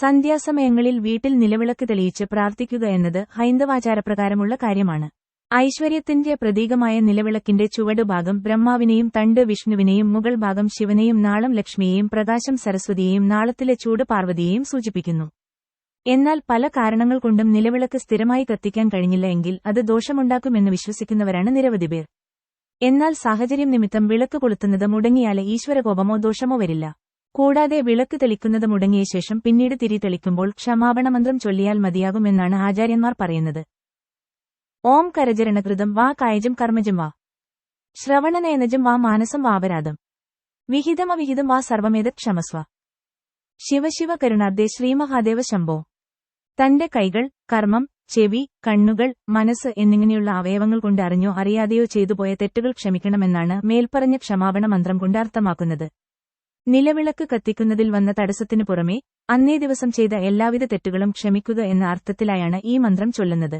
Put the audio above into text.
സന്ധ്യാസമയങ്ങളിൽ വീട്ടിൽ നിലവിളക്ക് തെളിയിച്ച് പ്രാർത്ഥിക്കുക എന്നത് ഹൈന്ദവാചാരപ്രകാരമുള്ള കാര്യമാണ്. ഐശ്വര്യത്തിന്റെ പ്രതീകമായ നിലവിളക്കിന്റെ ചുവടുഭാഗം ബ്രഹ്മാവിനെയും തണ്ട് വിഷ്ണുവിനെയും മുകൾ ഭാഗം ശിവനെയും നാളം ലക്ഷ്മിയെയും പ്രകാശം സരസ്വതിയെയും നാളത്തിലെ ചൂട് പാർവതിയെയും സൂചിപ്പിക്കുന്നു. എന്നാൽ പല കാരണങ്ങൾ കൊണ്ടും നിലവിളക്ക് സ്ഥിരമായി കത്തിക്കാൻ കഴിഞ്ഞില്ല എങ്കിൽ അത് ദോഷമുണ്ടാക്കുമെന്ന് വിശ്വസിക്കുന്നവരാണ് നിരവധി പേർ. എന്നാൽ സാഹചര്യം നിമിത്തം വിളക്ക് കൊളുത്തുന്നത് മുടങ്ങിയാലേ ഈശ്വരകോപമോ ദോഷമോ വരില്ല. കൂടാതെ വിളക്ക് തെളിക്കുന്നത് മുടങ്ങിയ ശേഷം പിന്നീട് തിരി തെളിക്കുമ്പോൾ ക്ഷമാപണമന്ത്രം ചൊല്ലിയാൽ മതിയാകുമെന്നാണ് ആചാര്യന്മാർ പറയുന്നത്. ഓം കരചരണകൃതം വാ കായജം കർമ്മജം വാ. ശ്രവണനയനജം വാ മാനസം വാപരാധം വിഹിതമവിഹിതം വാ സർവമേത ക്ഷമസ്വ. ശിവശിവ കരുണാർദ്ദേ ശ്രീമഹാദേവ ശംഭോ. തന്റെ കൈകൾ കർമ്മം ചെവി കണ്ണുകൾ മനസ്സ് എന്നിങ്ങനെയുള്ള അവയവങ്ങൾ കൊണ്ട് അറിഞ്ഞോ അറിയാതെയോ ചെയ്തുപോയ തെറ്റുകൾ ക്ഷമിക്കണമെന്നാണ് മേൽപ്പറഞ്ഞ ക്ഷമാപണ മന്ത്രം കൊണ്ട് അർത്ഥമാക്കുന്നത്. നിലവിളക്ക് കത്തിക്കുന്നതിൽ വന്ന തടസ്സത്തിനു പുറമെ അന്നേ ദിവസം ചെയ്ത എല്ലാവിധ തെറ്റുകളും ക്ഷമിക്കുക എന്ന അർത്ഥത്തിലായാണ് ഈ മന്ത്രം ചൊല്ലുന്നത്.